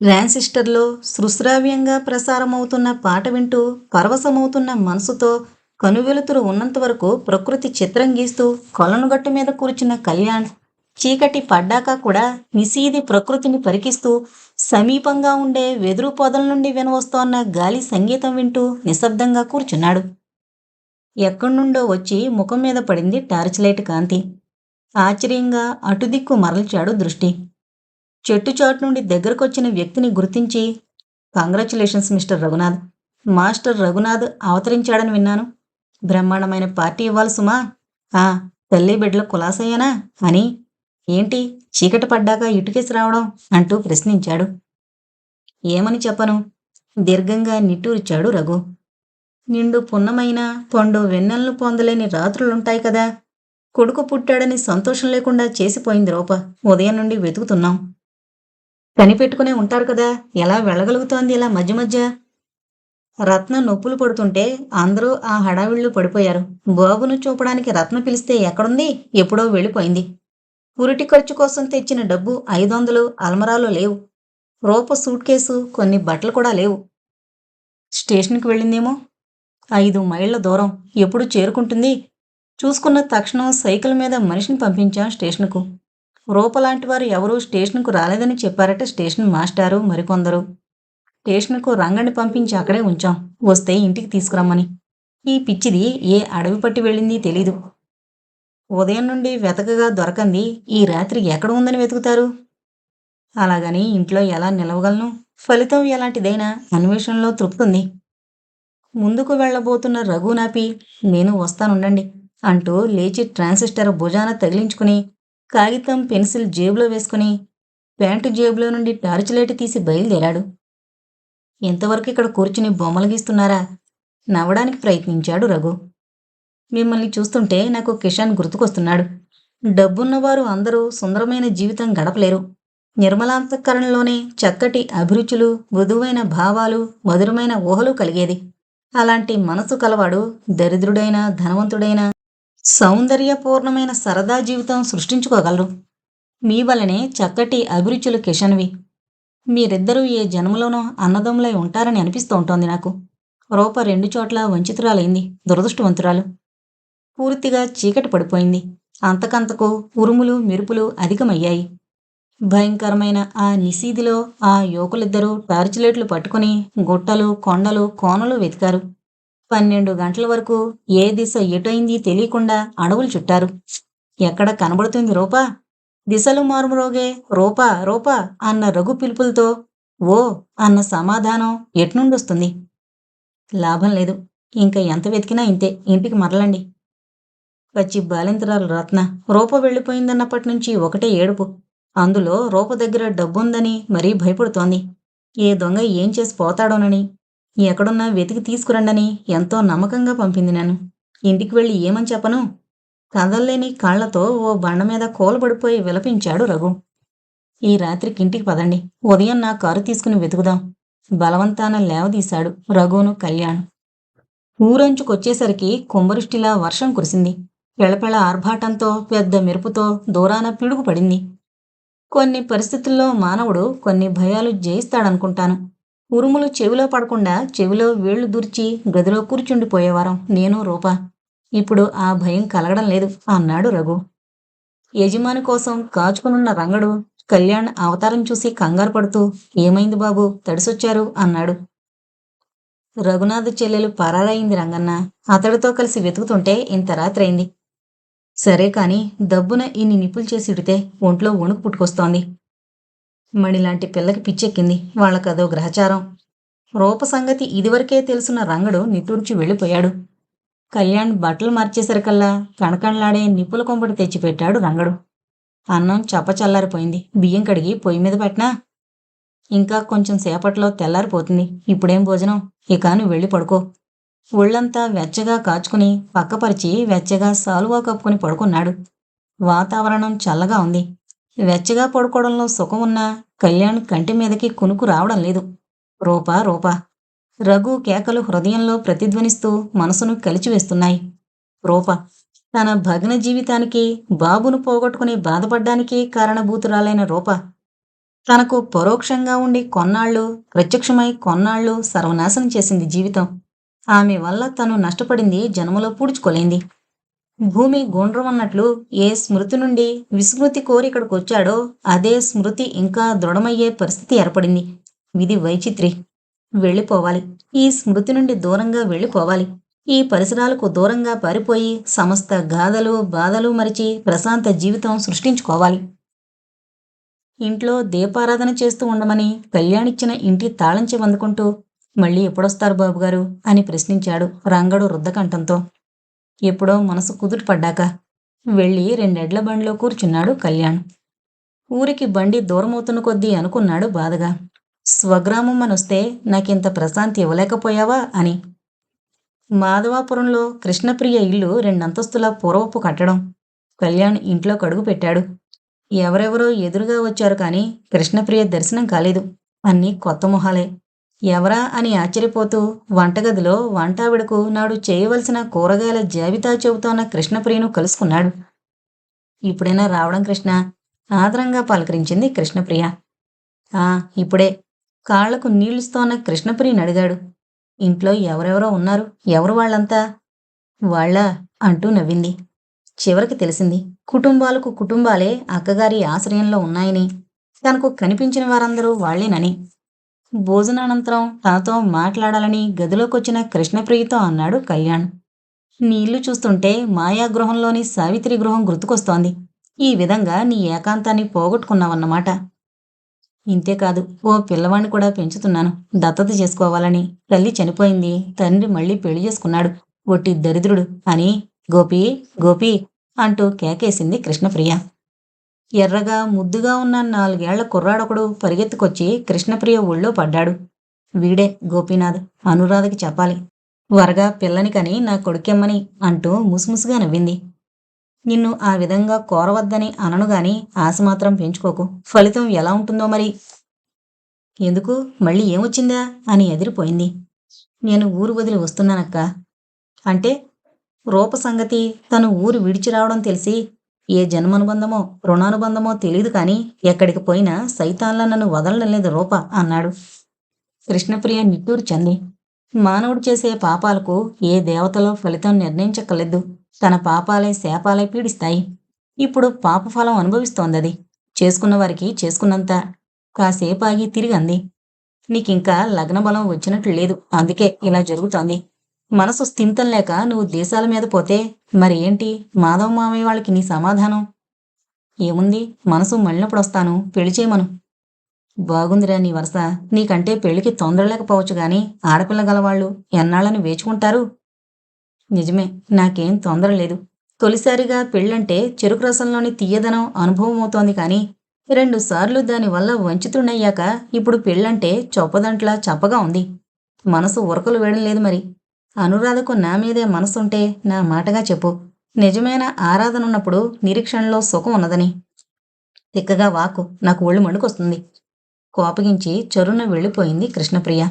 ర్యాన్సిస్టర్లో సృశ్రావ్యంగా ప్రసారమవుతున్న పాట వింటూ పరవశమవుతున్న మనసుతో కనువెలుతురు ఉన్నంత వరకు ప్రకృతి చిత్రం గీస్తూ కొలనుగట్టు మీద కూర్చున్న కళ్యాణ్ చీకటి పడ్డాక కూడా నిశీది ప్రకృతిని పరికిస్తూ సమీపంగా ఉండే వెదురు పొదల నుండి వినవస్తోన్న గాలి సంగీతం వింటూ నిశ్శబ్దంగా కూర్చున్నాడు. ఎక్కడి నుండో వచ్చి ముఖం మీద పడింది టార్చ్ లైట్ కాంతి. ఆశ్చర్యంగా అటుదిక్కు మరల్చాడు దృష్టి. చెట్టు చాటు నుండి దగ్గరకొచ్చిన వ్యక్తిని గుర్తించి congratulations mister Raghunath master Raghunath అవతరించాడని విన్నాను. బ్రహ్మాండమైన పార్టీ ఇవ్వాలి సుమా. ఆ తల్లి బిడ్డల కులాసయ్యానా? అని. ఏంటి? చీకటి పడ్డాక ఇటుకేసి రావడం? అంటూ ప్రశ్నించాడు. ఏమని చెప్పను? దీర్ఘంగా నిట్టూరిచాడు రఘు. నిండు పున్నమైన పండు వెన్నెలను పొందలేని రాత్రులుంటాయి కదా. కొడుకు పుట్టాడని సంతోషం లేకుండా చేసిపోయింది రూప. ఉదయం నుండి వెతుకుతున్నాం. కనిపెట్టుకునే ఉంటారు కదా. ఎలా వెళ్ళగలుగుతోంది ఇలా మధ్య మధ్య? రత్న నొప్పులు పడుతుంటే అందరూ ఆ హడావిళ్ళు పడిపోయారు. బాబును చూపడానికి రత్న పిలిస్తే ఎక్కడుంది? ఎప్పుడో వెళ్ళిపోయింది. ఉరిటి ఖర్చు కోసం తెచ్చిన డబ్బు ఐదు వందలు అల్మరాలో లేవు. రూప సూట్ కేసు కొన్ని బట్టలు కూడా లేవు. స్టేషన్కి వెళ్ళిందేమో? ఐదు మైళ్ళ దూరం. ఎప్పుడు చేరుకుంటుంది? చూసుకున్న తక్షణం సైకిల్ మీద మనిషిని పంపించాం స్టేషన్కు. రూపలాంటి వారు ఎవరూ స్టేషన్కు రాలేదని చెప్పారట స్టేషన్ మాస్టారు మరికొందరు. స్టేషన్కు రంగని పంపించి అక్కడే ఉంచాం. వస్తే ఇంటికి తీసుకురమ్మని. ఈ పిచ్చిది ఏ అడవి పట్టి వెళ్ళింది తెలీదు. ఉదయం నుండి వెతకగా దొరకంది ఈ రాత్రి ఎక్కడ ఉందని వెతుకుతారు? అలాగని ఇంట్లో ఎలా నిలవగలను? ఫలితం ఎలాంటిదైనా అన్వేషణలో తృప్తుంది. ముందుకు వెళ్ళబోతున్న రఘునాపి నేను వస్తానుండండి అంటూ లేచి ట్రాన్సిస్టర్ భుజాన తగిలించుకుని కాగితం పెన్సిల్ జేబులో వేసుకుని ప్యాంటు జేబులో నుండి టార్చ్ లైట్ తీసి బయలుదేరాడు. ఎంతవరకు ఇక్కడ కూర్చుని బొమ్మలు గీస్తున్నారా నవ్వడానికి ప్రయత్నించాడు రఘు. మిమ్మల్ని చూస్తుంటే నాకు కిషాన్ గుర్తుకొస్తున్నాడు. డబ్బున్నవారు అందరూ సుందరమైన జీవితం గడపలేరు. నిర్మలాంతఃకరణలోనే చక్కటి అభిరుచులు మృదువైన భావాలు మధురమైన ఊహలు కలిగేది. అలాంటి మనసు కలవాడు దరిద్రుడైన ధనవంతుడైన సౌందర్యపూర్ణమైన సరదా జీవితం సృష్టించుకోగలరు. మీ వలనే చక్కటి అభిరుచులు కిషన్వి మీరిద్దరూ ఏ జన్మలోనో అన్నదమ్ములై ఉంటారని అనిపిస్తూ ఉంటోంది నాకు. రూప రెండు చోట్ల వంచితురాలైంది దురదృష్టవంతురాలు. పూర్తిగా చీకటి పడిపోయింది. అంతకంతకు ఉరుములు మెరుపులు అధికమయ్యాయి. భయంకరమైన ఆ నిశీదిలో ఆ యువకులిద్దరూ టార్చ్ లైట్లు పట్టుకుని గుట్టలు కొండలు కోనలు వెతికారు. పన్నెండు గంటల వరకు ఏ దిశ ఎటైంది తెలియకుండా అడవులు చుట్టారు. ఎక్కడ కనబడుతుంది రూపా? దిశలు మారుమ్రోగే రూపా రూపా అన్న రఘు పిలుపులతో ఓ అన్న సమాధానం ఎట్నుండొస్తుంది? లాభం లేదు. ఇంకా ఎంత వెతికినా ఇంతే. ఇంటికి మరలండి. వచ్చి బాలింతరాలు రత్న. రూప వెళ్ళిపోయిందన్నప్పటి నుంచి ఒకటే ఏడుపు. అందులో రూప దగ్గర డబ్బుందని మరీ భయపడుతోంది. ఏ దొంగ ఏం చేసి పోతాడోనని ఎక్కడున్నా వెతికి తీసుకురండని ఎంతో నమ్మకంగా పంపింది నన్ను. ఇంటికి వెళ్ళి ఏమని చెప్పను? కదల్లేని కాళ్ళతో ఓ బండ మీద కోలబడిపోయి విలపించాడు రఘు. ఈ రాత్రికి ఇంటికి పదండి. ఉదయం నా కారు తీసుకుని వెతుకుదాం. బలవంతాన లేవదీశాడు రఘును కళ్యాణ్. ఊరంచుకొచ్చేసరికి కుంభరుష్టిలా వర్షం కురిసింది. పెళపెళ ఆర్భాటంతో పెద్ద మెరుపుతో దూరాన పిడుగు పడింది. కొన్ని పరిస్థితుల్లో మానవుడు కొన్ని భయాలు జయిస్తాడనుకుంటాను. ఉరుములు చెవిలో పడకుండా చెవిలో వేళ్ళు దూర్చి గదిలో కూర్చుండిపోయేవారం నేను రూప. ఇప్పుడు ఆ భయం కలగడం లేదు అన్నాడు రఘు. యజమాని కోసం కాచుకునున్న రంగడు కళ్యాణ్ అవతారం చూసి కంగారు పడుతూ ఏమైంది బాబు తడిసొచ్చారు అన్నాడు. రఘునాథ్ చెల్లెలు పరారైంది రంగన్న అతడితో కలిసి వెతుకుతుంటే ఇంత రాత్రైంది. సరే కాని దబ్బున ఇన్ని నిప్పులు చేసి ఇడితే ఒంట్లో వణుకు పుట్టుకొస్తోంది. మణిలాంటి పిల్లకి పిచ్చెక్కింది వాళ్ళకదో గ్రహచారం. రూప సంగతి ఇదివరకే తెలిసిన రంగడు నిట్టూర్చి వెళ్ళిపోయాడు. కళ్యాణ్ బట్టలు మార్చేసరికల్లా కణకణలాడే నిప్పుల కొంపటి తెచ్చిపెట్టాడు రంగడు. అన్నం చప్పచల్లారిపోయింది బియ్యం కడిగి పొయ్యి మీద పెట్టినా? ఇంకా కొంచెం సేపట్లో తెల్లారిపోతుంది. ఇప్పుడేం భోజనం? ఇక నువ్వు వెళ్ళి పడుకో. ఒళ్ళంతా వెచ్చగా కాచుకుని పక్కపరిచి వెచ్చగా సాలువా కప్పుకుని పడుకున్నాడు. వాతావరణం చల్లగా ఉంది. వెచ్చగా పడుకోవడంలో సుఖం ఉన్నా కళ్యాణ్ కంటి మీదకి కునుకు రావడం లేదు. రూపా రూపా. రఘు కేకలు హృదయంలో ప్రతిధ్వనిస్తూ మనసును కలిచివేస్తున్నాయి. రూప. తన భగ్న జీవితానికి బాబును పోగొట్టుకుని బాధపడ్డానికి కారణభూతురాలైన రూప. తనకు పరోక్షంగా ఉండి కొన్నాళ్ళు ప్రత్యక్షమై కొన్నాళ్ళు సర్వనాశనం చేసింది జీవితం. ఆమె వల్ల తను నష్టపడింది జన్మలో పూడ్చుకోలేంది. భూమి గుండ్రం అన్నట్లు ఏ స్మృతి నుండి విస్మృతి కోరి ఇక్కడికి వచ్చాడో అదే స్మృతి ఇంకా దృఢమయ్యే పరిస్థితి ఏర్పడింది. విధి వైచిత్రి. వెళ్ళిపోవాలి. ఈ స్మృతి నుండి దూరంగా వెళ్ళిపోవాలి. ఈ పరిసరాలకు దూరంగా పారిపోయి సమస్త గాథలు బాధలు మరిచి ప్రశాంత జీవితం సృష్టించుకోవాలి. ఇంట్లో దీపారాధన చేస్తూ ఉండమని కళ్యాణిచ్చిన ఇంటి తాళంచి వందుకుంటూ అందుకుంటూ మళ్ళీ ఎప్పుడొస్తారు బాబుగారు? అని ప్రశ్నించాడు రంగడు రుద్దకంఠంతో ఎప్పుడో మనసు కుదుట పడ్డాక వెళ్ళి రెండెడ్ల బండిలో కూర్చున్నాడు కళ్యాణ్. ఊరికి బండి దూరమవుతున్న కొద్దీ అనుకున్నాడు బాధగా. స్వగ్రామం అనొస్తే నాకింత ప్రశాంతి ఇవ్వలేకపోయావా అని. మాధవాపురంలో కృష్ణప్రియ ఇల్లు రెండంతస్తుల పూర్వపు కట్టడం కళ్యాణ్ ఇంట్లో కడుగు పెట్టాడు. ఎవరెవరో ఎదురుగా వచ్చారు కానీ కృష్ణప్రియ దర్శనం కాలేదు. అన్నీ కొత్త మొహాలే. ఎవరా అని ఆశ్చర్యపోతూ వంటగదిలో వంటావిడకు నాడు చేయవలసిన కూరగాయల జాబితా చెబుతోన్న కృష్ణప్రియను కలుసుకున్నాడు. ఇప్పుడైనా రావడం కృష్ణ? ఆదరంగా పలకరించింది కృష్ణప్రియ. ఆ ఇప్పుడే. కాళ్ళకు నీళ్ళుస్తోన్న కృష్ణప్రియని అడిగాడు. ఇంట్లో ఎవరెవరో ఉన్నారు? ఎవరు వాళ్ళంతా? వాళ్ళ అంటూ నవ్వింది. చివరికి తెలిసింది కుటుంబాలకు కుటుంబాలే అక్కగారి ఆశ్రయంలో ఉన్నాయని తనకు కనిపించిన వారందరూ వాళ్ళేనని భోజనానంతరం తనతో మాట్లాడాలని గదిలోకొచ్చిన కృష్ణప్రియతో అన్నాడు కళ్యాణ్. నీ ఇల్లు చూస్తుంటే మాయాగృహంలోని సావిత్రి గృహం గుర్తుకొస్తోంది. ఈ విధంగా నీ ఏకాంతాన్ని పోగొట్టుకున్నావన్నమాట. ఇంతేకాదు ఓ పిల్లవాణ్ణి కూడా పెంచుతున్నాను. దత్తత చేసుకోవాలని. తల్లి చనిపోయింది. తండ్రి మళ్ళీ పెళ్ళి చేసుకున్నాడు. ఒట్టి దరిద్రుడు అని గోపి గోపి అంటూ కేకేసింది కృష్ణప్రియ. ఎర్రగా ముద్దుగా ఉన్న నాలుగేళ్ళ కుర్రాడొకడు పరిగెత్తుకొచ్చి కృష్ణప్రియ ఒళ్ళో పడ్డాడు. వీడే గోపీనాథ్ అనురాధకి చెప్పాలి. వరగా పిల్లని కని నా కొడుకెమ్మని అంటూ ముసుముసుగా నవ్వింది. నిన్ను ఆ విధంగా కోరవద్దని అననుగాని ఆశ మాత్రం పెంచుకోకు. ఫలితం ఎలా ఉంటుందో మరి? ఎందుకు? మళ్ళీ ఏమొచ్చిందా? అని ఎదిరిపోయింది. నేను ఊరు వదిలి వస్తున్నానక్క. అంటే రూప సంగతి తను ఊరు విడిచి రావడం తెలిసి ఏ జన్మనుబంధమో రుణానుబంధమో తెలియదు కానీ ఎక్కడికి పోయినా సైతాన్లా నన్ను వదలడం లేదు రూప అన్నాడు. కృష్ణప్రియ నిట్టూరు చెంది. మానవుడు చేసే పాపాలకు ఏ దేవతలో ఫలితం నిర్ణయించక్కర్లేదు. తన పాపాలే శాపాలే పీడిస్తాయి. ఇప్పుడు పాపఫలం అనుభవిస్తోందది. చేసుకున్న వారికి చేసుకున్నంత కాసేపు ఆగి తిరిగి అంది. నీకింకా లగ్న బలం వచ్చినట్లు లేదు. అందుకే ఇలా జరుగుతోంది. మనసు స్థిమితం లేక నువ్వు దేశాల మీద పోతే మరి ఏంటి? మాధవ మామయ్య వాళ్ళకి నీ సమాధానం? ఏముంది? మనసు మళ్ళినప్పుడు వస్తాను. పెళ్ళి చేయమను. బాగుందిరా నీ వరస. నీకంటే పెళ్ళికి తొందర లేకపోవచ్చు గాని ఆడపిల్ల గలవాళ్ళు ఎన్నాళ్ళని వేచుకుంటారు? నిజమే. నాకేం తొందర లేదు. తొలిసారిగా పెళ్ళంటే చెరుకు రసంలోని తీయదనం అనుభవం అవుతోంది కానీ రెండుసార్లు దానివల్ల వంచితుడయ్యాక ఇప్పుడు పెళ్ళంటే చొప్పదంట్లా చప్పగా ఉంది. మనసు ఉరకలు వేయడం లేదు మరి. అనురాధకు నా మీదే మనసుంటే నా మాటగా చెప్పు. నిజమైన ఆరాధన ఉన్నప్పుడు నిరీక్షణలో సుఖం ఉన్నదని. తిక్కగా వాకు నాకు ఒళ్ళు మండుకొస్తుంది. కోపగించి చరున వెళ్ళిపోయింది కృష్ణప్రియ.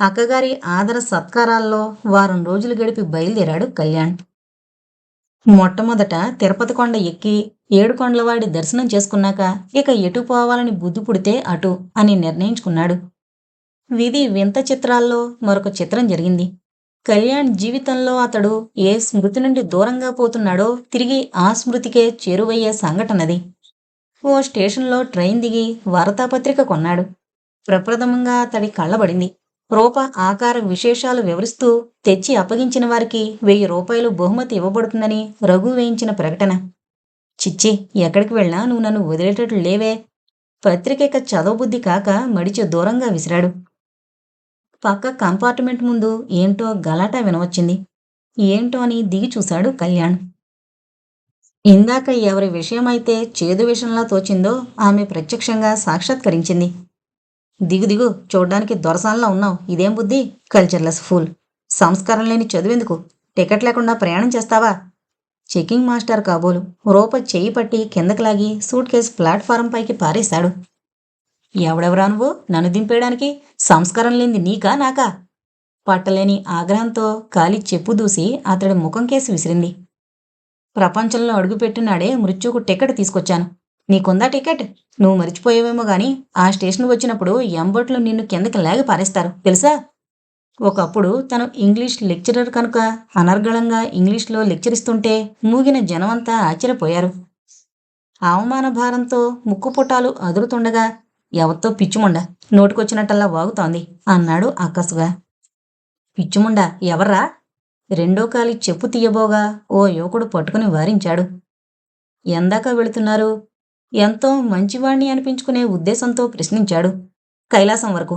అక్కగారి ఆదర సత్కారాల్లో వారం రోజులు గడిపి బయలుదేరాడు కళ్యాణ్. మొట్టమొదట తిరుపతి కొండ ఎక్కి ఏడుకొండలవాడి దర్శనం చేసుకున్నాక ఇక ఎటు పోవాలని బుద్ధి పుడితే అటు అని నిర్ణయించుకున్నాడు. విధి వింత చిత్రాల్లో మరొక చిత్రం జరిగింది. కళ్యాణ్ జీవితంలో అతడు ఏ స్మృతి నుండి దూరంగా పోతున్నాడో తిరిగి ఆ స్మృతికే చేరువయ్యే సంఘటనది. ఓ స్టేషన్లో ట్రైన్ దిగి వార్తాపత్రిక కొన్నాడు. ప్రప్రథమంగా అతడి కళ్ళబడింది. రూప ఆకార విశేషాలు వివరిస్తూ తెచ్చి అప్పగించిన వారికి వెయ్యి రూపాయలు బహుమతి ఇవ్వబడుతుందని రఘు వేయించిన ప్రకటన. చిచ్చి ఎక్కడికి వెళ్ళినా నువ్వు నన్ను వదిలేటట్లు లేవే. పత్రిక చదవబుద్ధి కాక మడిచి దూరంగా విసిరాడు. పక్క కంపార్ట్మెంట్ ముందు ఏంటో గలాటా వినవచ్చింది. ఏంటో అని దిగి చూశాడు కళ్యాణ్. ఇందాక ఎవరి విషయమైతే చేదు విషయంలా తోచిందో ఆమె ప్రత్యక్షంగా సాక్షాత్కరించింది. దిగు దిగు చూడ్డానికి దొరసాన్లా ఉన్నావు. ఇదేం బుద్ధి? Cultureless fool. సంస్కారం లేని చదువెందుకు? టికెట్ లేకుండా ప్రయాణం చేస్తావా? చెకింగ్ మాస్టర్ కాబోలు. రూప చెయ్యి పట్టి కిందకి లాగి సూట్ కేసు ప్లాట్ఫారం పైకి పారేశాడు. ఎవడెవరా నువ్వు? నన్ను దింపేయడానికి సంస్కారం లేనిది నీకా నాకా? పట్టలేని ఆగ్రహంతో కాలి చెప్పు దూసి అతడి ముఖం కేసి విసిరింది. ప్రపంచంలో అడుగుపెట్టినాడే మృత్యుకు టికెట్ తీసుకొచ్చాను. నీకుందా టికెట్? నువ్వు మర్చిపోయావేమో గాని ఆ స్టేషన్ వచ్చినప్పుడు ఎంబట్లు నిన్ను కిందకి లాగి పారేస్తారు. తెలుసా? ఒకప్పుడు తను ఇంగ్లీష్ లెక్చరర్ కనుక అనర్గళంగా ఇంగ్లీష్లో లెక్చర్ ఇస్తుంటే మూగిన జనమంతా ఆశ్చర్యపోయారు. అవమాన భారంతో ముక్కుపుటాలు అదురుతుండగా ఎవరితో పిచ్చిముండ? నోటికొచ్చినట్టల్లా వాగుతోంది అన్నాడు అక్కసుగా పిచ్చిముండ ఎవర్రా? రెండో కాలి చెప్పు తీయబోగా ఓ యువకుడు పట్టుకుని వారించాడు. ఎందాక వెళుతున్నారు? ఎంతో మంచివాణ్ణి అనిపించుకునే ఉద్దేశంతో ప్రశ్నించాడు కైలాసం వరకు.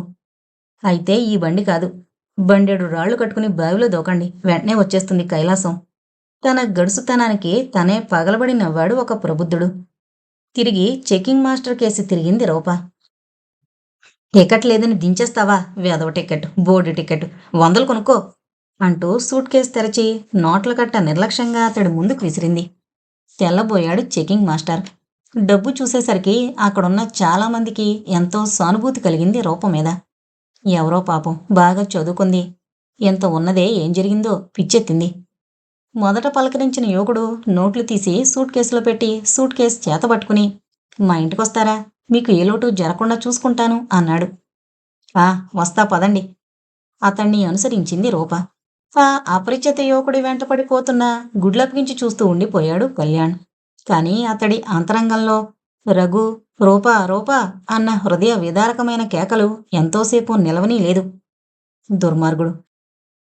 అయితే ఈ బండి కాదు. బండెడు రాళ్ళు కట్టుకుని బావిలో దూకండి వెంటనే వచ్చేస్తుంది కైలాసం. తన గడుసుతనానికి తనే పగలబడి నవ్వాడు ఒక ప్రబుద్ధుడు. తిరిగి చెకింగ్ మాస్టర్ కేసి తిరిగింది రూప. టికెట్ లేదని దించేస్తావా? వేదవ టికెట్ బోర్డు టికెట్ వందలు కొనుక్కో అంటూ సూట్ కేసు తెరచి నోట్ల కట్ట నిర్లక్ష్యంగా అతడి ముందుకు విసిరింది. తెల్లబోయాడు చెకింగ్ మాస్టర్. డబ్బు చూసేసరికి అక్కడున్న చాలామందికి ఎంతో సానుభూతి కలిగింది రూపం మీద. ఎవరో పాపం బాగా చదువుకుంది. ఎంత ఉన్నదే ఏం జరిగిందో పిచ్చెత్తింది. మొదట పలకరించిన యువకుడు నోట్లు తీసి సూట్ కేసులో పెట్టి సూట్ కేసు చేతబట్టుకుని మా ఇంటికొస్తారా? మీకు ఏ లోటు జరగకుండా చూసుకుంటాను అన్నాడు. ఆ వస్తా పదండి. అతన్ని అనుసరించింది రూప. ఆ అపరిచిత యువకుడి వెంటపడిపోతున్న గుడ్లప్పగించి చూస్తూ ఉండిపోయాడు కళ్యాణ్. కానీ అతడి అంతరంగంలో రఘు రూప రూప అన్న హృదయ విదారకమైన కేకలు ఎంతోసేపు నిలవనీ లేదు. దుర్మార్గుడు.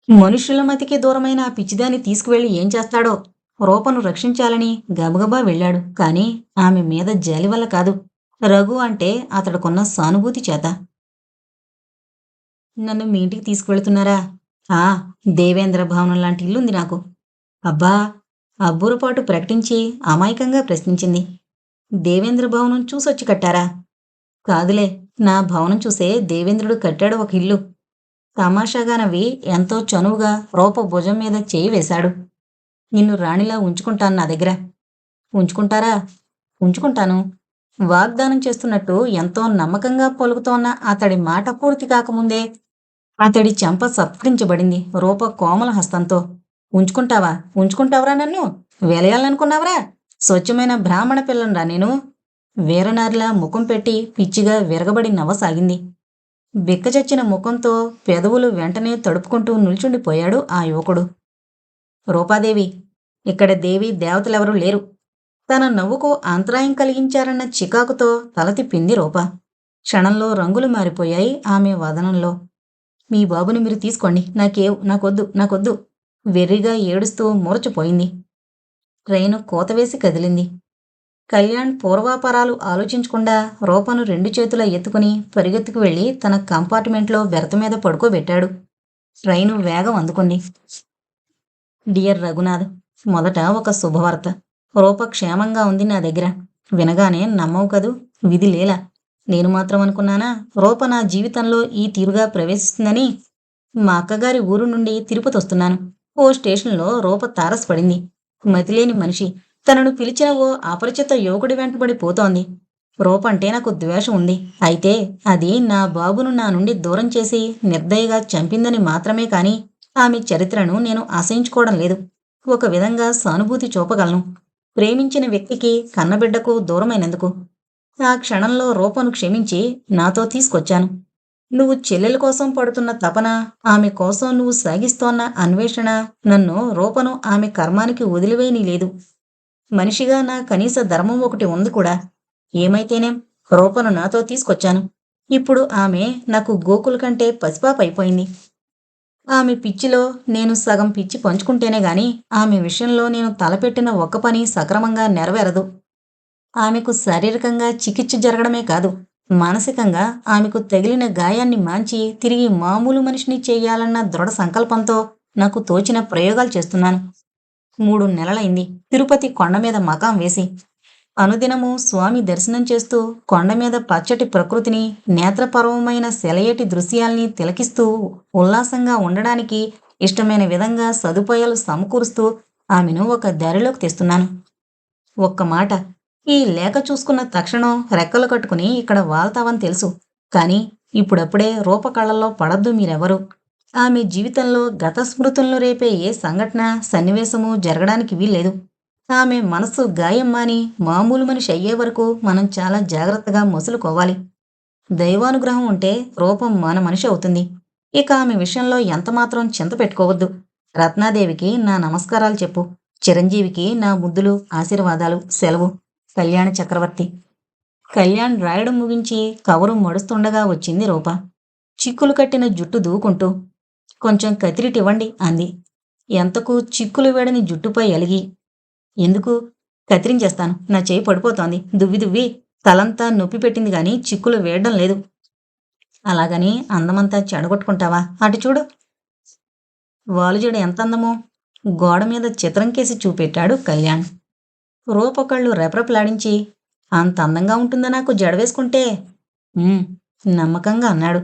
మనుషుల మతికి దూరమైన ఆ పిచ్చిదాన్ని తీసుకువెళ్ళి ఏం చేస్తాడో రూపను రక్షించాలని గబగబా వెళ్ళాడు. కానీ ఆమె మీద జాలి వల్ల కాదు. రఘు అంటే అతడుకున్న సానుభూతి చేత. నన్ను మీ ఇంటికి తీసుకువెళ్తున్నారా? ఆ దేవేంద్ర భవనం లాంటి ఇల్లుంది నాకు. అబ్బా అబ్బురపాటు ప్రకటించి అమాయకంగా ప్రశ్నించింది. దేవేంద్ర భవనం చూసొచ్చి కట్టారా? కాదులే నా భవనం చూసే దేవేంద్రుడు కట్టాడు ఒక ఇల్లు. తమాషాగా నవ్వి ఎంతో చనువుగా రూప భుజం మీద చేయి వేశాడు. నిన్ను రాణిలా ఉంచుకుంటాను నా దగ్గర. ఉంచుకుంటారా? ఉంచుకుంటాను. వాగ్దానం చేస్తున్నట్టు ఎంతో నమ్మకంగా పలుకుతోన్న అతడి మాట పూర్తి కాకముందే అతడి చెంప సత్కరించబడింది రూప కోమల హస్తంతో. ఉంచుకుంటావా? ఉంచుకుంటావరా నన్ను? వెలయాలనుకున్నావరా? స్వచ్ఛమైన బ్రాహ్మణ పిల్లనరా నేను? వీరనారిలా ముఖం పెట్టి పిచ్చిగా విరగబడి నవ్వసాగింది. బిక్కచచ్చిన ముఖంతో పెదవులు వెంటనే తడుపుకుంటూ నిల్చుండిపోయాడు ఆ యువకుడు. రూపాదేవి ఇక్కడ దేవి దేవతలెవరూ లేరు. తన నవ్వుకు అంతరాయం కలిగించారన్న చికాకుతో తల తిప్పింది రూప. క్షణంలో రంగులు మారిపోయాయి ఆమె వదనంలో మీ బాబుని మీరు తీసుకోండి. నాకే నాకొద్దు నాకొద్దు. వెర్రిగా ఏడుస్తూ మూర్చిపోయింది. ట్రైను కోతవేసి కదిలింది. కళ్యాణ్ పూర్వాపరాలు ఆలోచించకుండా రూపను రెండు చేతుల ఎత్తుకుని పరిగెత్తుకు వెళ్ళి తన కంపార్ట్మెంట్లో బెర్త మీద పడుకోబెట్టాడు. ట్రైను వేగం అందుకుంది. డియర్ రఘునాథ్ మొదట ఒక శుభవార్త. రూప క్షేమంగా ఉంది నా దగ్గర. వినగానే నమ్మవు కదూ? విధి లేలా. నేను మాత్రం అనుకున్నానా? రూప నా జీవితంలో ఈ తీరుగా ప్రవేశిస్తుందని మా అక్కగారి ఊరు నుండి తిరుపతి వస్తున్నాను. ఓ స్టేషన్లో రూప తారసపడింది మతిలేని మనిషి. తనను పిలిచిన ఓ అపరిచిత యువకుడి వెంటబడి పోతోంది రూప అంటే నాకు ద్వేషం ఉంది. అయితే అది నా బాబును నా నుండి దూరం చేసి నిర్దయగా చంపిందని మాత్రమే కాని ఆమె చరిత్రను నేను అసహించుకోవడం లేదు. ఒక విధంగా సానుభూతి చూపగలను. ప్రేమించిన వ్యక్తికి కన్నబిడ్డకు దూరమైనందుకు? ఆ క్షణంలో రూపను క్షమించి నాతో తీసుకొచ్చాను. నువ్వు చెల్లెల కోసం పడుతున్న తపన ఆమె కోసం నువ్వు సాగిస్తోన్న అన్వేషణ నన్ను రూపను ఆమె కర్మానికి వదిలివేయని లేదు మనిషిగా నా కనీస ధర్మం ఒకటి ఉంది కూడా. ఏమైతేనేం రూపను నాతో తీసుకొచ్చాను. ఇప్పుడు ఆమె నాకు గోకుల కంటే పసిపాప అయిపోయింది ఆమె పిచ్చిలో నేను సగం పిచ్చి పంచుకుంటేనే గాని ఆమె విషయంలో నేను తలపెట్టిన ఒక్క పని సక్రమంగా నెరవేరదు. ఆమెకు శారీరకంగా చికిత్స జరగడమే కాదు మానసికంగా ఆమెకు తగిలిన గాయాన్ని మాంచి తిరిగి మామూలు మనిషిని చేయాలన్న దృఢ సంకల్పంతో నాకు తోచిన ప్రయోగాలు చేస్తున్నాను. మూడు నెలలైంది. తిరుపతి కొండ మీద మకాం వేసి అనుదినము స్వామి దర్శనం చేస్తూ కొండ మీద పచ్చటి ప్రకృతిని నేత్రపర్వమైన సెలయేటి దృశ్యాల్ని తిలకిస్తూ ఉల్లాసంగా ఉండడానికి ఇష్టమైన విధంగా సదుపాయాలు సమకూరుస్తూ ఆమెను ఒక దారిలోకి తెస్తున్నాను. ఒక్క మాట ఈ లేఖ చూసుకున్న తక్షణం రెక్కలు కట్టుకుని ఇక్కడ వాళ్తావని తెలుసు. కానీ ఇప్పుడప్పుడే రూపకళల్లో పడద్దు మీరెవరు. ఆమె జీవితంలో గత స్మృతులను రేపే ఏ సంఘటన సన్నివేశము జరగడానికి వీల్లేదు. ఆమె మనసు గాయం మాని మామూలు మనిషి అయ్యే వరకు మనం చాలా జాగ్రత్తగా మసులుకోవాలి. దైవానుగ్రహం ఉంటే రూపం మన మనిషి అవుతుంది. ఇక ఆమె విషయంలో ఎంతమాత్రం చింత పెట్టుకోవద్దు. రత్నాదేవికి నా నమస్కారాలు చెప్పు. చిరంజీవికి నా ముద్దులు ఆశీర్వాదాలు సెలవు. కళ్యాణ చక్రవర్తి. కళ్యాణ్ రాయడం ముగించి కవరు మడుస్తుండగా వచ్చింది రూప. చిక్కులు కట్టిన జుట్టు దూకుంటూ కొంచెం కతిరిటివ్వండి అంది. ఎంతకు చిక్కులు వేడని జుట్టుపై అలిగి ఎందుకు? కత్తిరించేస్తాను. నా చేయి పడిపోతోంది. దువ్వి దువ్వి తలంతా నొప్పి పెట్టింది గాని చిక్కులు వేయడం లేదు. అలాగని అందమంతా చెడగొట్టుకుంటావా? అటు చూడు. వాలుజుడు ఎంత అందమో గోడ మీద చిత్రం కేసి చూపెట్టాడు కళ్యాణ్. రూపకళ్ళు రెపరెపలాడించి అంత అందంగా ఉంటుందా నాకు జడ వేసుకుంటే? నమ్మకంగా అన్నాడు.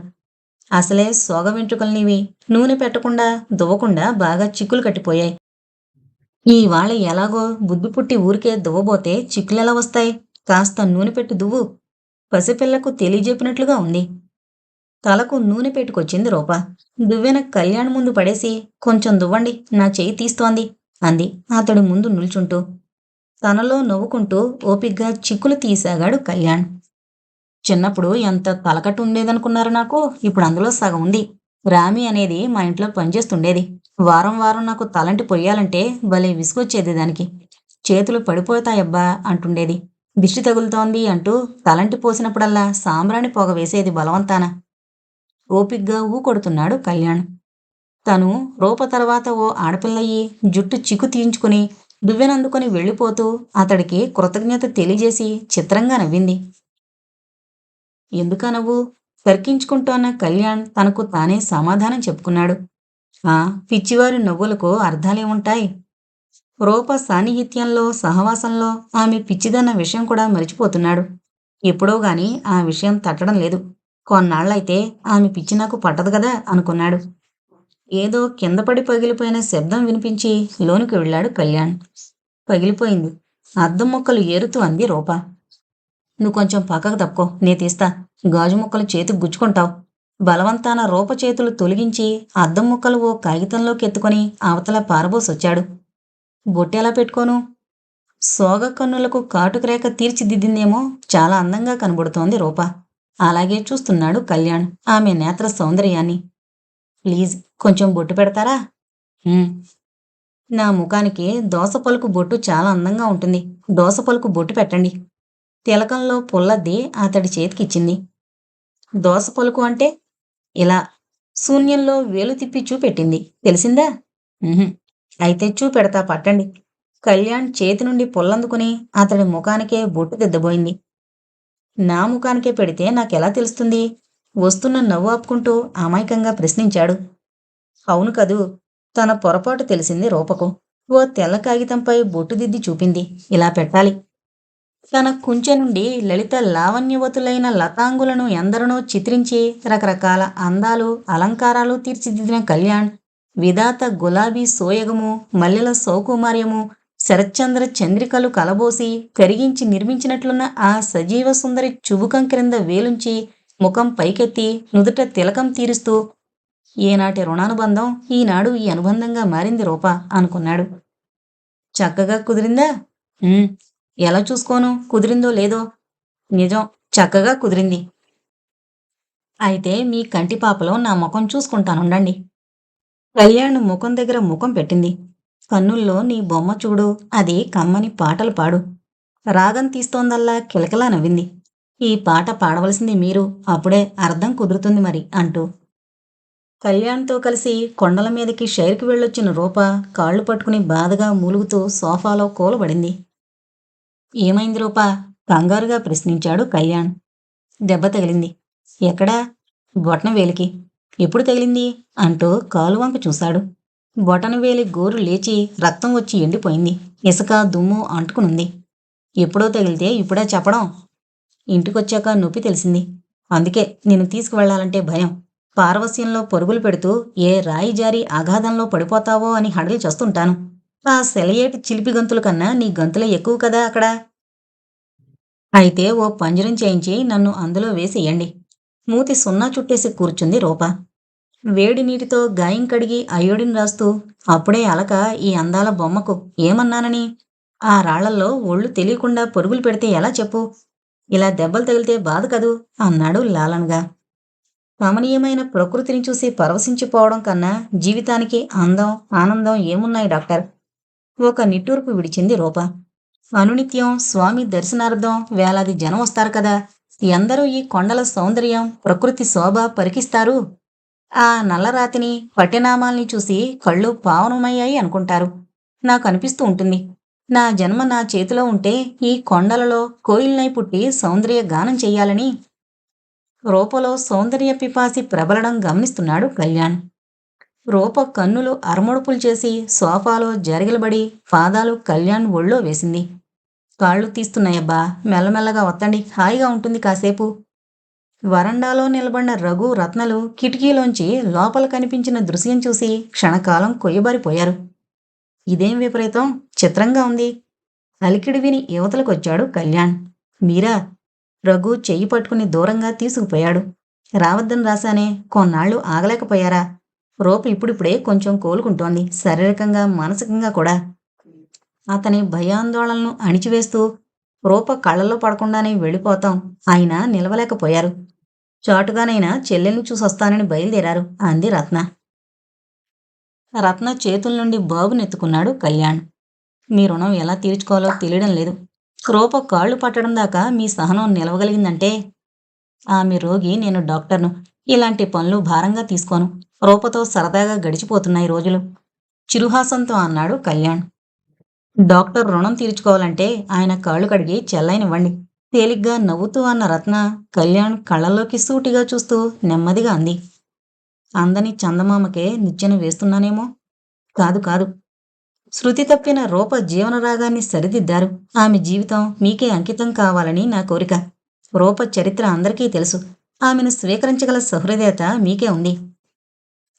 అసలే సోగ వెంట్రుకలు నీవి నూనె పెట్టకుండా దువ్వకుండా బాగా చిక్కులు కట్టిపోయాయి. ఇవాళ ఎలాగో బుద్ధి పుట్టి ఊరికే దువ్వబోతే చిక్కులెలా వస్తాయి? కాస్త నూనె పెట్టు దువ్వు. పసిపిల్లకు తెలియజెప్పినట్లుగా ఉంది. తలకు నూనె పెట్టుకొచ్చింది రూప. దువ్వెన కళ్యాణ్ ముందు పడేసి కొంచెం దువ్వండి నా చేయి తీస్తోంది అంది అతడు ముందు నిల్చుంటూ. తనలో నవ్వుకుంటూ ఓపిగ్గా చిక్కులు తీసాగాడు కళ్యాణ్. చిన్నప్పుడు ఎంత తలకట్టు ఉండేదనుకున్నారు నాకు? ఇప్పుడు అందులో సగం ఉంది. రామి అనేది మా ఇంట్లో పనిచేస్తుండేది. వారం వారం నాకు తలంటి పొయ్యాలంటే భలే విసుగొచ్చేది దానికి. చేతులు పడిపోతాయబ్బా అంటుండేది. దిష్టి తగులుతోంది అంటూ తలంటి పోసినప్పుడల్లా సాంబ్రాణి పొగ వేసేది బలవంతాన. ఓపిగ్గా ఊ కొడుతున్నాడు కళ్యాణ్. తను రూప తర్వాత ఓ ఆడపిల్లయ్యి జుట్టు చిక్కు తీయించుకుని దువ్వెనందుకొని వెళ్ళిపోతూ అతడికి కృతజ్ఞత తెలియజేసి చిత్రంగా నవ్వింది. ఎందుకా నవ్వు? తర్కించుకుంటోన్న కళ్యాణ్ తనకు తానే సమాధానం చెప్పుకున్నాడు. పిచ్చివారి నవ్వులకు అర్థాలే ఉంటాయి. రూప సాన్నిహిత్యంలో సహవాసంలో ఆమె పిచ్చిదన్న విషయం కూడా మరిచిపోతున్నాడు. ఎప్పుడో గాని ఆ విషయం తట్టడం లేదు. కొన్నాళ్ళైతే ఆమె పిచ్చి నాకు పట్టదు కదా అనుకున్నాడు. ఏదో కింద పడి పగిలిపోయిన శబ్దం వినిపించి లోనికి వెళ్ళాడు కళ్యాణ్. పగిలిపోయింది. అద్దం ముక్కలు ఏరుతూ అంది రూప. నువ్వు కొంచెం పక్కకు తప్పుకో నే తీస్తా. గాజు ముక్కలు చేతికి గుచ్చుకుంటావు. బలవంతాన రూప చేతులు తొలగించి అద్దం ముక్కలు ఓ కాగితంలోకి ఎత్తుకొని అవతల పారబోసొచ్చాడు బొట్టెలా పెట్టుకోను? సోగ కన్నులకు కాటుకరేఖ తీర్చిదిద్దిందేమో చాలా అందంగా కనబడుతోంది రూప. అలాగే చూస్తున్నాడు కళ్యాణ్ ఆమె నేత్ర సౌందర్యాన్ని. ప్లీజ్ కొంచెం బొట్టు పెడతారా? నా ముఖానికి దోస పలుకు బొట్టు చాలా అందంగా ఉంటుంది. దోస పలుకు బొట్టు పెట్టండి. తిలకంలో పుల్లద్ది అతడి చేతికిచ్చింది. దోస పలుకు అంటే ఇలా శూన్యంలో వేలు తిప్పి చూపెట్టింది. తెలిసిందా? అయితే చూపెడతా పట్టండి. కళ్యాణ్ చేతి నుండి పొల్లందుకుని అతడి ముఖానికే బొట్టు దిద్దబోయింది. నా ముఖానికే పెడితే నాకెలా తెలుస్తుంది? వస్తున్న నవ్వు ఆపుకుంటూ అమాయకంగా ప్రశ్నించాడు. అవును కదూ తన పొరపాటు తెలిసింది రూపకు. ఓ తెల్ల కాగితంపై బొట్టు దిద్ది చూపింది. ఇలా పెట్టాలి. తన కుంచె నుండి లలిత లావణ్యవతులైన లతాంగులను ఎందరనో చిత్రించి రకరకాల అందాలు అలంకారాలు తీర్చిదిద్దిన కళ్యాణ్ విధాత గులాబీ సోయగము మల్లెల సౌకుమార్యము శరత్చంద్ర చంద్రికలు కలబోసి కరిగించి నిర్మించినట్లున్న ఆ సజీవ సుందరి చుబుకం క్రింద వేలుంచి ముఖం పైకెత్తి నుదుట తిలకం తీరుస్తూ ఏనాటి రుణానుబంధం ఈనాడు ఈ అనుబంధంగా మారింది రూప అనుకున్నాడు. చక్కగా కుదిరిందా? ఎలా చూసుకోను? కుదిరిందో లేదో? నిజం చక్కగా కుదిరింది. అయితే మీ కంటి పాపలో నా ముఖం చూసుకుంటానుండండి కళ్యాణ్ ముఖం దగ్గర ముఖం పెట్టింది. కన్నుల్లో నీ బొమ్మ చూడు అది కమ్మని పాటలు పాడు. రాగం తీస్తోందల్లా కిలకిలా నవ్వింది. ఈ పాట పాడవలసింది మీరు అప్పుడే అర్థం కుదురుతుంది మరి అంటూ. కళ్యాణ్తో కలిసి కొండల మీదకి షైర్కి వెళ్ళొచ్చిన రూప కాళ్ళు పట్టుకుని బాధగా మూలుగుతూ సోఫాలో కూలబడింది. ఏమైంది రూపా? కంగారుగా ప్రశ్నించాడు కళ్యాణ్. దెబ్బ తగిలింది. ఎక్కడా? బొటనవేలికి. ఎప్పుడు తగిలింది? అంటూ కాలువంక చూశాడు. బొటన వేలి గోరు లేచి రక్తం వచ్చి ఎండిపోయింది. ఇసుక దుమ్ము అంటుకునుంది. ఎప్పుడో తగిలితే ఇప్పుడే చెప్పడం? ఇంటికొచ్చాక నొప్పి తెలిసింది. అందుకే నిన్ను తీసుకువెళ్ళాలంటే భయం. పారవస్యంలో పరుగులు పెడుతూ ఏ రాయి జారి అగాధంలో పడిపోతావో అని హడలి చేస్తుంటాను. ఆ సెలయేటి చిలిపి గంతుల కన్నా నీ గంతులే ఎక్కువ కదా అక్కడ? అయితే ఓ పంజరం చేయించి నన్ను అందులో వేసేయండి. మూతి సున్నా చుట్టేసి కూర్చుంది రూప. వేడి నీటితో గాయం కడిగి అయోడిన్ రాస్తూ అప్పుడే అలక ఈ అందాల బొమ్మకు ఏమన్నానని? ఆ రాళ్ళల్లో ఒళ్ళు తెలియకుండా పరుగులు పెడితే ఎలా చెప్పు? ఇలా దెబ్బలు తగిలితే బాధ కదూ? అన్నాడు లాలనగా. రమణీయమైన ప్రకృతిని చూసి పరవశించిపోవడం కన్నా జీవితానికి అందం ఆనందం ఏమున్నాయి డాక్టర్? ఒక నిట్టూర్పు విడిచింది రూప. అనునిత్యం స్వామి దర్శనార్థం వేలాది జనం వస్తారు కదా. ఎందరూ ఈ కొండల సౌందర్యం ప్రకృతి శోభ పరికిస్తారు. ఆ నల్లరాతిని పట్టెనామాల్ని చూసి కళ్ళు పావనమయ్యాయి అనుకుంటారు. నాకు అనిపిస్తూ ఉంటుంది. నా జన్మ నా చేతిలో ఉంటే ఈ కొండలలో కోయిల్నై పుట్టి సౌందర్య గానం చెయ్యాలని. రూపలో సౌందర్య పిపాసి ప్రబలడం గమనిస్తున్నాడు కళ్యాణ్. రూప కన్నులు అరముడుపులు చేసి సోఫాలో జరిగిలబడి పాదాలు కళ్యాణ్ ఒళ్ళో వేసింది. కాళ్ళు తీస్తున్నాయబ్బా మెల్లమెల్లగా వత్తండి. హాయిగా ఉంటుంది కాసేపు. వరండాలో నిలబడిన రఘు రత్నలు కిటికీలోంచి లోపల కనిపించిన దృశ్యం చూసి క్షణకాలం కొయ్యబారిపోయారు. ఇదేం విపరీతం? చిత్రంగా ఉంది. అలికిడి విని యువతలకొచ్చాడు కళ్యాణ్. మీరా? రఘు చెయ్యి పట్టుకుని దూరంగా తీసుకుపోయాడు. రావద్దని రాశానే కొన్నాళ్ళు ఆగలేకపోయారా? రూప ఇప్పుడిప్పుడే కొంచెం కోలుకుంటోంది. శారీరకంగా మానసికంగా కూడా. అతని భయాందోళనను అణిచివేస్తూ రూప కళ్ళల్లో పడకుండానే వెళ్ళిపోతాం. ఆయన నిలవలేకపోయారు. చాటుగానైనా చెల్లెల్ని చూసొస్తానని బయలుదేరారు అంది రత్న. రత్న చేతుల నుండి బాబునెత్తుకున్నాడు కళ్యాణ్. మీ రుణం ఎలా తీర్చుకోవాలో తెలియడం లేదు. రూప కాళ్ళు పట్టడం దాకా మీ సహనం నిలవగలిగిందంటే ఆమె రోగి నేను డాక్టర్ను. ఇలాంటి పనులు భారంగా తీసుకోను. రూపతో సరదాగా గడిచిపోతున్నాయి రోజులు. చిరుహాసంతో అన్నాడు కళ్యాణ్. డాక్టర్ రుణం తీర్చుకోవాలంటే ఆయన కాళ్ళు కడిగి చెల్లైనివ్వండి. తేలిగ్గా నవ్వుతూ అన్న రత్న కళ్యాణ్ కళ్ళలోకి సూటిగా చూస్తూ నెమ్మదిగా అంది. అందని చందమామకే నిచ్చెన వేస్తున్నానేమో? కాదు కాదు. శృతి తప్పిన రూప జీవనరాగాన్ని సరిదిద్దారు. ఆమె జీవితం మీకే అంకితం కావాలని నా కోరిక. రూప చరిత్ర అందరికీ తెలుసు. ఆమెను స్వీకరించగల సహృదయత మీకే ఉంది.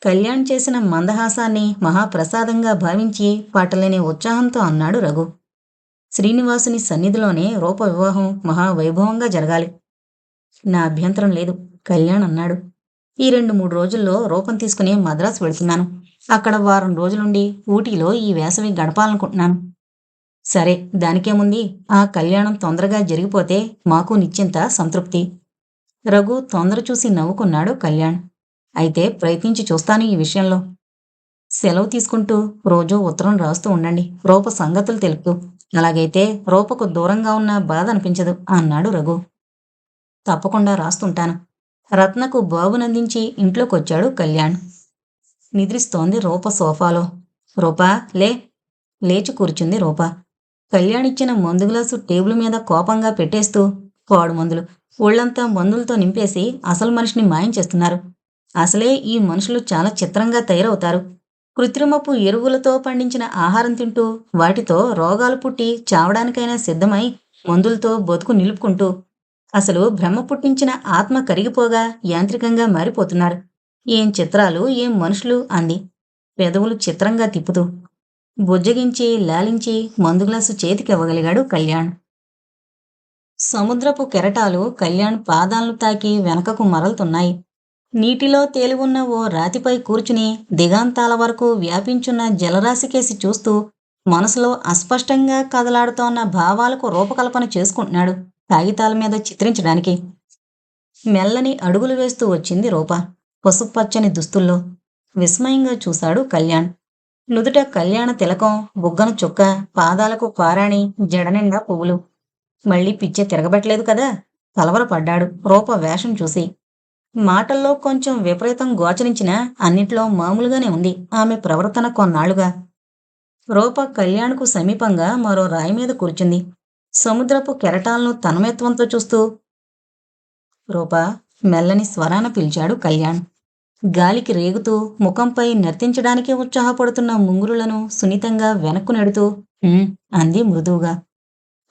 కళ్యాణ్ చేసిన మందహాసాన్ని మహాప్రసాదంగా భావించి పాటలేని ఉత్సాహంతో అన్నాడు రఘు. శ్రీనివాసుని సన్నిధిలోనే రూప వివాహం మహావైభవంగా జరగాలి. నా అభ్యంతరం లేదు కళ్యాణ్ అన్నాడు. ఈ రెండు మూడు రోజుల్లో రూపం తీసుకుని మద్రాసు వెళుతున్నాను. అక్కడ వారం రోజులుండి ఊటీలో ఈ వేసవి గడపాలనుకుంటున్నాను. సరే దానికేముంది? ఆ కళ్యాణం తొందరగా జరిగిపోతే మాకు నిశ్చింత సంతృప్తి. రఘు తొందర చూసి నవ్వుకున్నాడు కళ్యాణ్. అయితే ప్రయత్నించి చూస్తాను ఈ విషయంలో. సెలవు తీసుకుంటూ రోజూ ఉత్తరం రాస్తూ ఉండండి. రూప సంగతులు తెలుపుతూ అలాగైతే రూపకు దూరంగా ఉన్న బాధ అనిపించదు అన్నాడు రఘు. తప్పకుండా రాస్తుంటాను. రత్నకు బాబునందించి ఇంట్లోకొచ్చాడు కళ్యాణ్. నిద్రిస్తోంది రూప సోఫాలో. రూపా లే. లేచి కూర్చుంది రూప. కళ్యాణ్ ఇచ్చిన మందు గ్లాసు టేబుల్ మీద కోపంగా పెట్టేస్తూ పాడు మందులు. ఒళ్ళంతా మందులతో నింపేసి అసలు మనిషిని మాయం చేస్తున్నారు. అసలే ఈ మనుషులు చాలా చిత్రంగా తయారవుతారు. కృత్రిమపు ఎరువులతో పండించిన ఆహారం తింటూ వాటితో రోగాలు పుట్టి చావడానికైనా సిద్ధమై మందులతో బతుకు నిలుపుకుంటూ అసలు బ్రహ్మ పుట్టించిన ఆత్మ కరిగిపోగా యాంత్రికంగా మారిపోతున్నారు. ఏం చిత్రాలు ఏం మనుషులు అంది. పెదవులు చిత్రంగా తిప్పుతూ బుజ్జగించి లాలించి మందు గ్లాసు చేతికివ్వగలిగాడు కళ్యాణ్. సముద్రపు కెరటాలు కళ్యాణ్ పాదాలను తాకి వెనకకు మరలుతున్నాయి. నీటిలో తేలివున్న ఓ రాతిపై కూర్చుని దిగాంతాల వరకు వ్యాపించున్న జలరాశికేసి చూస్తూ మనసులో అస్పష్టంగా కదలాడుతోన్న భావాలకు రూపకల్పన చేసుకుంటున్నాడు కాగితాల మీద చిత్రించడానికి. మెల్లని అడుగులు వేస్తూ వచ్చింది రూప. పసుపచ్చని దుస్తుల్లో విస్మయంగా చూశాడు కళ్యాణ్. నుదుట కళ్యాణ తిలకం బుగ్గన చుక్క పాదాలకు పారాణి జడనిండా పువ్వులు. మళ్ళీ పిచ్చే తిరగబెట్టలేదు కదా? కలవరపడ్డాడు రూప వేషం చూసి మాటల్లో కొంచెం విపరీతం గోచరించినా అన్నిట్లో మామూలుగానే ఉంది ఆమె ప్రవర్తన కొన్నాళ్ళుగా. రూప కళ్యాణ్కు సమీపంగా మరో రాయి మీద కూర్చుంది. సముద్రపు కెరటాలను తన్మయత్వంతో చూస్తూ రూప మెల్లని స్వరాన పిలిచాడు కళ్యాణ్. గాలికి రేగుతూ ముఖంపై నర్తించడానికి ఉత్సాహపడుతున్న ముంగురులను సున్నితంగా వెనక్కు నెడుతూ అంది మృదువుగా.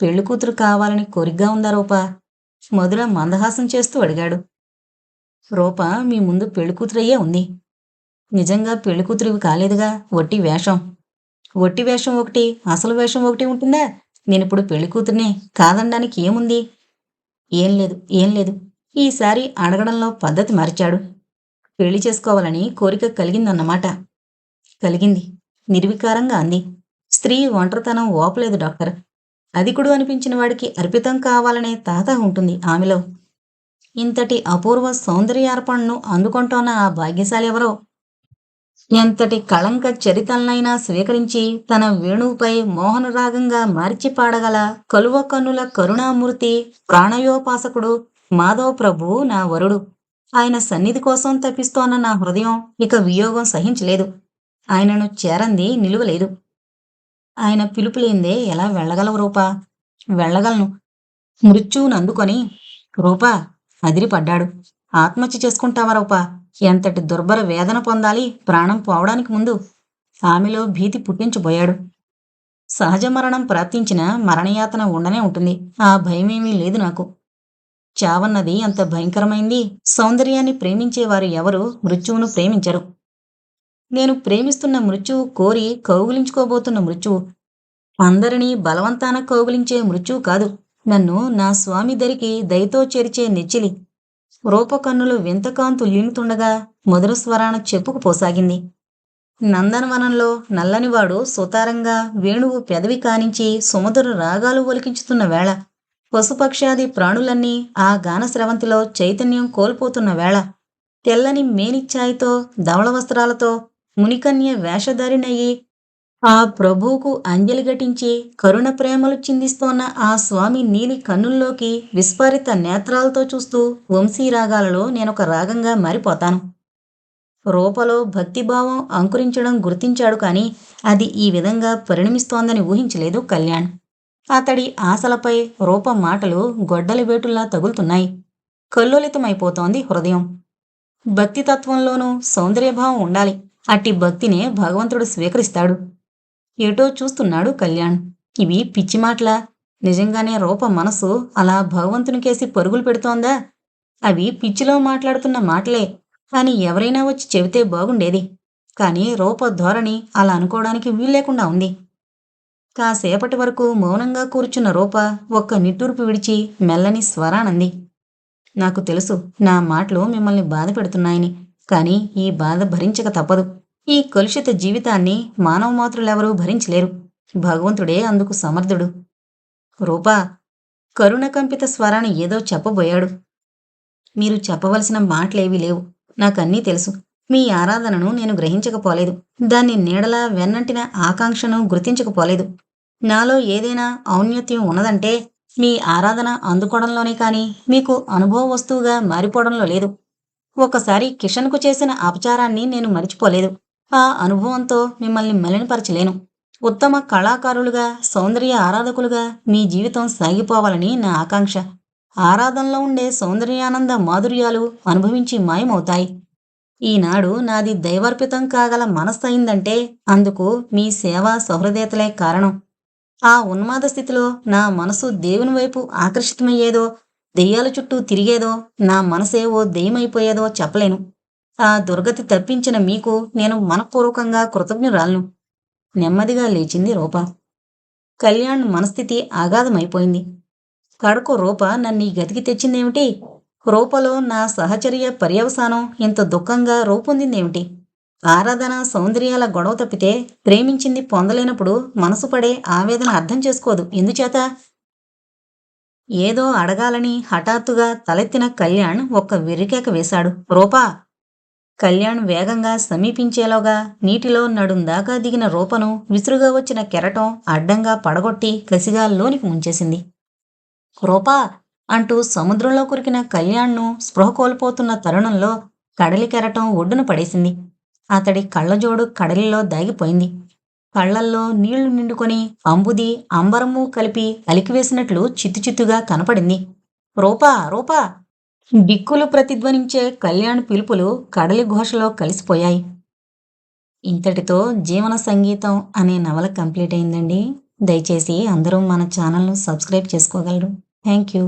పెళ్ళి కూతురు కావాలని కోరిగ్గా ఉందా రూప? మధుర మందహాసం చేస్తూ అడిగాడు. రూప మీ ముందు పెళ్ళికూతురయ్యే ఉంది. నిజంగా పెళ్ళికూతురివి కాలేదుగా? వట్టి వేషం. వట్టి వేషం ఒకటి అసలు వేషం ఒకటి ఉంటుందా? నేనిప్పుడు ఇప్పుడు కూతుర్నే కాదనడానికి ఏముంది? ఏం లేదు ఏం లేదు. ఈసారి అడగడంలో పద్ధతి మార్చాడు. పెళ్ళి చేసుకోవాలని కోరిక కలిగిందన్నమాట. కలిగింది. నిర్వికారంగా అంది. స్త్రీ ఒంటరితనం ఓపలేదు డాక్టర్. అధికుడు అనిపించిన వాడికి అర్పితం కావాలనే తాత ఉంటుంది ఆమెలో. ఇంతటి అపూర్వ సౌందర్యార్పణను అందుకుంటోన్న ఆ భాగ్యశాలి ఎవరో? ఎంతటి కళంక చరితలనైనా స్వీకరించి తన వేణువుపై మోహనరాగంగా మార్చి పాడగల కలువ కన్నుల కరుణామూర్తి ప్రాణయోపాసకుడు మాధవ ప్రభు నా వరుడు. ఆయన సన్నిధి కోసం తప్పిస్తోన్న నా హృదయం ఇక వియోగం సహించలేదు. ఆయనను చేరంది నిలువలేదు. ఆయన పిలుపులేందే ఎలా వెళ్ళగలవు రూపా? వెళ్ళగలను. మృత్యువును అందుకొని రూపా అదిరిపడ్డాడు. ఆత్మహత్య చేసుకుంటావా రూపా? ఎంతటి దుర్భర వేదన పొందాలి ప్రాణం పోవడానికి ముందు? ఆమెలో భీతి పుట్టించబోయాడు. సహజ మరణం ప్రాప్తించిన మరణయాతన ఉండనే ఉంటుంది. ఆ భయమేమీ లేదు నాకు. చావన్నది అంత భయంకరమైంది. సౌందర్యాన్ని ప్రేమించేవారు ఎవరు మృత్యువును ప్రేమించరు. నేను ప్రేమిస్తున్న మృత్యువు కోరి కౌగులించుకోబోతున్న మృత్యువు. అందరినీ బలవంతాన కౌగులించే మృత్యువు కాదు. నన్ను నా స్వామి దరికి దయతో చేర్చే నెచ్చిలి. రూపకన్నులు వింతకాంతు లీనుతుండగా మధుర స్వరాన చెప్పుకుపోసాగింది నందనవనంలో నల్లనివాడు సుతారంగా వేణువు పెదవి కానించి సుమధుర రాగాలు ఒలికించుతున్న వేళ పశుపక్షాది ప్రాణులన్నీ ఆ గాన స్రవంతిలో చైతన్యం కోల్పోతున్న వేళ తెల్లని మేనిఛాయితో ధవళ వస్త్రాలతో మునికన్య వేషధారినయ్యి ఆ ప్రభువుకు అంజలి ఘటించి కరుణ ప్రేమలు చిందిస్తోన్న ఆ స్వామి నీలి కన్నుల్లోకి విస్ఫారిత నేత్రాలతో చూస్తూ వంశీరాగాలలో నేనొక రాగంగా మారిపోతాను. రూపలో భక్తిభావం అంకురించడం గుర్తించాడు కానీ అది ఈ విధంగా పరిణమిస్తోందని ఊహించలేదు కళ్యాణ్. అతడి ఆశలపై రూప మాటలు గొడ్డలి వేటుల్లా తగులుతున్నాయి. కల్లోలితమైపోతోంది హృదయం. భక్తి తత్వంలోనూ సౌందర్యభావం ఉండాలి. అట్టి భక్తినే భగవంతుడు స్వీకరిస్తాడు. ఏటో చూస్తున్నాడు కళ్యాణ్. ఇవి పిచ్చి మాటలా? నిజంగానే రూప మనసు అలా భగవంతునికేసి పరుగులు పెడుతోందా? అవి పిచ్చిలో మాట్లాడుతున్న మాటలే. కాని ఎవరైనా వచ్చి చెబితే బాగుండేది. కానీ రూప ధోరణి అలా అనుకోవడానికి వీల్లేకుండా ఉంది. కాసేపటి వరకు మౌనంగా కూర్చున్న రూప ఒక్క నిట్టూర్పు విడిచి మెల్లని స్వరానంది. నాకు తెలుసు నా మాటలు మిమ్మల్ని బాధ పెడుతున్నాయని. కానీ ఈ బాధ భరించక తప్పదు. ఈ కలుషిత జీవితాన్ని మానవ మాతృలెవరూ భరించలేరు. భగవంతుడే అందుకు సమర్థుడు. రూపా కరుణకంపిత స్వరాన్ని ఏదో చెప్పబోయాడు. మీరు చెప్పవలసిన మాటలేవీ లేవు. నాకన్నీ తెలుసు. మీ ఆరాధనను నేను గ్రహించకపోలేదు. దాన్ని నీడలా వెన్నంటిన ఆకాంక్షను గుర్తించకపోలేదు. నాలో ఏదైనా ఔన్నత్యం ఉన్నదంటే మీ ఆరాధన అందుకోవడంలోనే కానీ మీకు అనుభవ వస్తువుగా మారిపోవడంలో లేదు. ఒకసారి కిషన్కు చేసిన అపచారాన్ని నేను మరిచిపోలేదు. ఆ అనుభవంతో మిమ్మల్ని మలినపరచలేను. ఉత్తమ కళాకారులుగా సౌందర్య ఆరాధకులుగా మీ జీవితం సాగిపోవాలని నా ఆకాంక్ష. ఆరాధనలో ఉండే సౌందర్యానంద మాధుర్యాలు అనుభవించి మాయమవుతాయి. ఈనాడు నాది దైవార్పితం కాగల మనస్సు అయిందంటే అందుకు మీ సేవా సహృదయతలే కారణం. ఆ ఉన్మాద స్థితిలో నా మనసు దేవుని వైపు ఆకర్షితమయ్యేదో దెయ్యాల చుట్టూ తిరిగేదో నా మనసే ఓ దెయ్యమైపోయేదో చెప్పలేను. ఆ దుర్గతి తప్పించిన మీకు నేను మనపూర్వకంగా కృతజ్ఞురాలను. నెమ్మదిగా లేచింది రూప. కళ్యాణ్ మనస్థితి ఆగాధమైపోయింది కడకు రూప నన్ను ఈ గతికి తెచ్చిందేమిటి? రూపలో నా సహచర్య పర్యవసానం ఇంత దుఃఖంగా రూపొందిందేమిటి? ఆరాధన సౌందర్యాల గొడవ తప్పితే ప్రేమించింది పొందలేనప్పుడు మనసు పడే ఆవేదన అర్థం చేసుకోదు. ఎందుచేత? ఏదో అడగాలని హఠాత్తుగా తలెత్తిన కళ్యాణ్ ఒక్క వెర్రికేక వేశాడు. రూపా! కళ్యాణ్ వేగంగా సమీపించేలోగా నీటిలో నడుందాకా దిగిన రూపను విసురుగా వచ్చిన కెరటం అడ్డంగా పడగొట్టి కసిగా లోనికి ముంచేసింది. రూపా! అంటూ సముద్రంలో కురికిన కళ్యాణ్ను స్పృహ కోల్పోతున్న తరుణంలో కడలి కెరటం ఒడ్డున పడేసింది. అతడి కళ్ళజోడు కడలిలో దాగిపోయింది. కళ్ళల్లో నీళ్ళు నిండుకొని అంబుది అంబరము కలిపి అలికివేసినట్లు చిత్తుచిత్తుగా కనపడింది. రూపా! రూపా! దిక్కులు ప్రతిధ్వనించే కళ్యాణ్ పిలుపులు కడలి ఘోషలో కలిసిపోయాయి. ఇంతటితో జీవన సంగీతం అనే నవల కంప్లీట్ అయిందండి. దయచేసి అందరూ మన ఛానల్ను సబ్స్క్రైబ్ చేసుకోగలరు. Thank you.